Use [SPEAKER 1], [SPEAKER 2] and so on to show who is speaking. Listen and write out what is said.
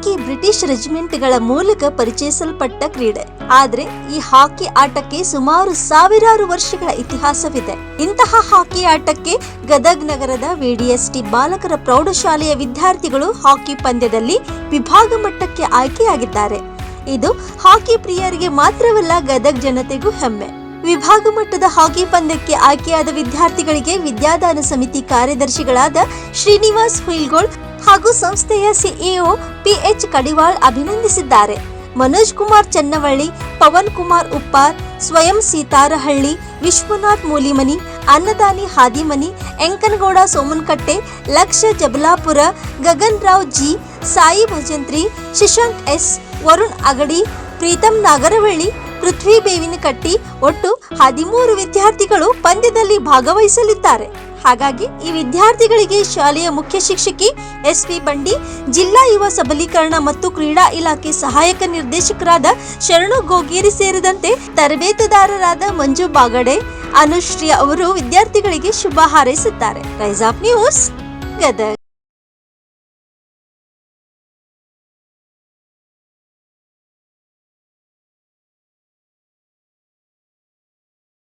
[SPEAKER 1] ಹಾಕಿ British ರೆಜಿಮೆಂಟ್ಗಳ ಮೂಲಕ ಪರಿಚಯಿಸಲ್ಪಟ್ಟ ಕ್ರೀಡೆ. ಆದ್ರೆ ಈ ಹಾಕಿ ಆಟಕ್ಕೆ ಸುಮಾರು ಸಾವಿರಾರು ವರ್ಷಗಳ ಇತಿಹಾಸವಿದೆ. ಇಂತಹ ಹಾಕಿ ಆಟಕ್ಕೆ ಗದಗ್ ನಗರದ ವಿಡಿಎಸ್ಟಿ ಬಾಲಕರ ಪ್ರೌಢಶಾಲೆಯ ವಿದ್ಯಾರ್ಥಿಗಳು ಹಾಕಿ ಪಂದ್ಯದಲ್ಲಿ ವಿಭಾಗ ಮಟ್ಟಕ್ಕೆ ಆಯ್ಕೆಯಾಗಿದ್ದಾರೆ. ಇದು ಹಾಕಿ ಪ್ರಿಯರಿಗೆ ಮಾತ್ರವಲ್ಲ ಗದಗ್ ಜನತೆಗೂ ಹೆಮ್ಮೆ. ವಿಭಾಗ ಮಟ್ಟದ ಹಾಕಿ ಪಂದ್ಯಕ್ಕೆ ಆಯ್ಕೆಯಾದ ವಿದ್ಯಾರ್ಥಿಗಳಿಗೆ ವಿದ್ಯಾದಾನ ಸಮಿತಿ ಕಾರ್ಯದರ್ಶಿಗಳಾದ ಶ್ರೀನಿವಾಸ್ ಹುಯಿಲ್ಗೋಳ್ ಹಾಗೂ ಸಂಸ್ಥೆಯ ಸಿಇಒ ಪಿಎಚ್ ಕಡಿವಾಳ್ ಅಭಿನಂದಿಸಿದ್ದಾರೆ. ಮನೋಜ್ ಕುಮಾರ್ ಚನ್ನವಳ್ಳಿ, ಪವನ್ ಕುಮಾರ್ ಉಪ್ಪಾರ್, ಸ್ವಯಂ ಸೀತಾರಹಳ್ಳಿ, ವಿಶ್ವನಾಥ್ ಮೂಲಿಮನಿ, ಅನ್ನದಾನಿ ಹಾದಿಮನಿ, ಎಂಕನಗೌಡ ಸೋಮನಕಟ್ಟೆ, ಲಕ್ಷ ಜಬಲಾಪುರ, ಗಗನ್ ರಾವ್ ಜಿ, ಸಾಯಿ ಭಜಂತ್ರಿ, ಶಶಾಂಕ್ ಎಸ್, ವರುಣ್ ಅಗಡಿ, ಪ್ರೀತಂ ನಾಗರವಳ್ಳಿ, ಪೃಥ್ವಿ ಬೇವಿನಕಟ್ಟಿ, ಒಟ್ಟು ಹದಿಮೂರು ವಿದ್ಯಾರ್ಥಿಗಳು ಪಂದ್ಯದಲ್ಲಿ ಭಾಗವಹಿಸಲಿದ್ದಾರೆ. ಹಾಗಾಗಿ ಈ ವಿದ್ಯಾರ್ಥಿಗಳಿಗೆ ಶಾಲೆಯ ಮುಖ್ಯ ಶಿಕ್ಷಕಿ ಎಸ್ ಪಿ ಬಂಡಿ, ಜಿಲ್ಲಾ ಯುವ ಸಬಲೀಕರಣ ಮತ್ತು ಕ್ರೀಡಾ ಇಲಾಖೆ ಸಹಾಯಕ ನಿರ್ದೇಶಕರಾದ ಶರಣು ಗೋಗೇರಿ ಸೇರಿದಂತೆ ತರಬೇತುದಾರರಾದ ಮಂಜು ಬಾಗಡೆ, ಅನುಶ್ರೀ ಅವರು ವಿದ್ಯಾರ್ಥಿಗಳಿಗೆ ಶುಭ ಹಾರೈಸುತ್ತಾರೆ. Rise of news, Gadag.